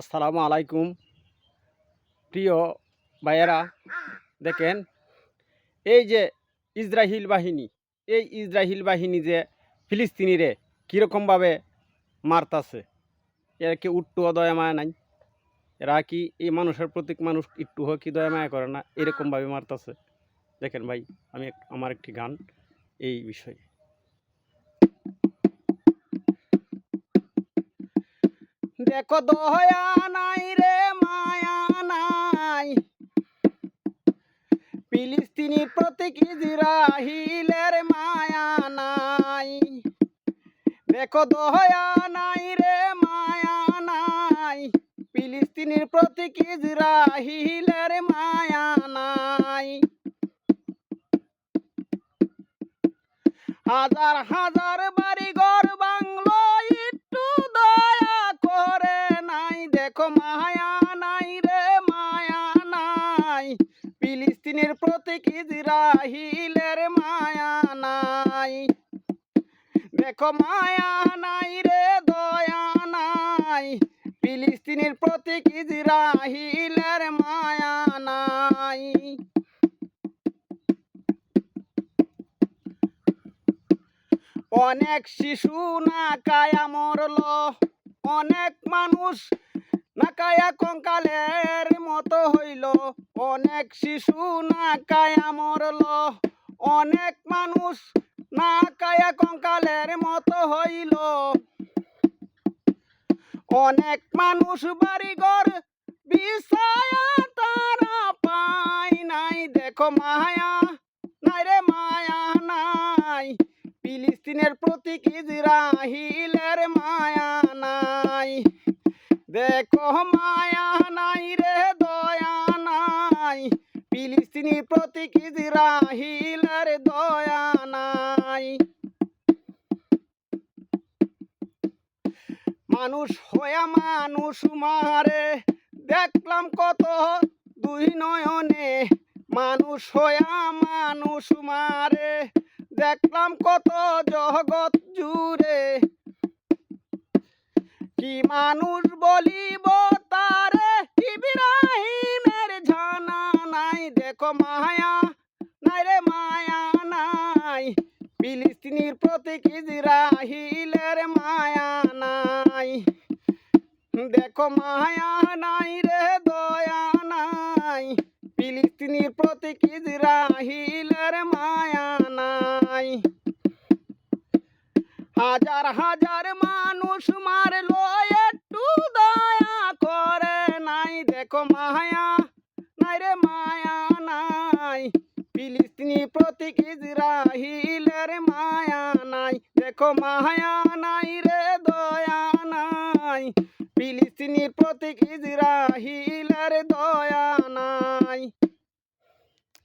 আসসালামু আলাইকুম। প্রিয় ভাইয়েরা, দেখেন, এই যে ইসরাহিল বাহিনী, এই ইসরাহিল বাহিনী যে ফিলিস্তিনিরে কীরকমভাবে মারতাছে, এরা কি উট্টুও দয়া মায়া নাই? এরা কি এই মানুষের প্রতীক মানুষ একটু হোক কি দয়া মায়া করে না? এরকমভাবে মারতাছে। দেখেন ভাই, আমি আমার একটি গান এই বিষয়ে। দেখো দয়া নাই রে, মায়া নাই। ফিলিস্তিনির প্রতীক ইসরাহিলের মায়া নাই। দেখো দয়া নাই রে, মায়া নাই। ফিলিস্তিনির প্রতীক ইসরাহিলের মায়া নাই। হাজার হাজার বাড়ি দেখো মায়া নাই রে, মায়া নাই। ফিলিস্তিনের প্রতীক ইসরাহিলের মায়া নাই। দেখো মায়া নাই রে, দয়া নাই। ফিলিস্তিনের প্রতীক ইসরাহিলের মায়া নাই। অনেক শিশু না কায়া মরল, অনেক মানুষ কায়া কঙ্কালের মতো হইল। অনেক শিশু না কায়া মরল। অনেক মানুষ না কায়া কঙ্কালের মতো হইল। অনেক মানুষ বাড়িঘর বিছায়া তারা পায় নাই। দেখো মায়া দেখো মায়া নাই রে, দয়া নাই। ফিলিস্তিনি প্রতীক ইসরাহিলের দয়া নাই। মানুষ হয়া মানুষ মারে, দেখলাম কত দুই নয়নে। মানুষ হয়া মানুষ মারে, দেখলাম কত জগৎ মানুষ বলিব তারে, ইব্রাহিমের জানা নাই। দেখো মায়া, নাই রে মায়া নাই। ফিলিস্তিনির প্রতীক ইসরাহিলের মায়া নাই। দেখো মায়া নাই রে, দয়া নাই। ফিলিস্তিনির প্রতীক ইসরাহিলের মায়া নাই। হাজার হাজার মানুষ মারলো দেখো মায়া, নাই রে মায়া নাই। ফিলিস্তিনি প্রতীক ইসরাহিলের মায়া নাই। দেখো মায়া নাই রে দয়া নাই। ফিলিস্তিনি প্রতীক ইসরাহিলের দয়া নাই।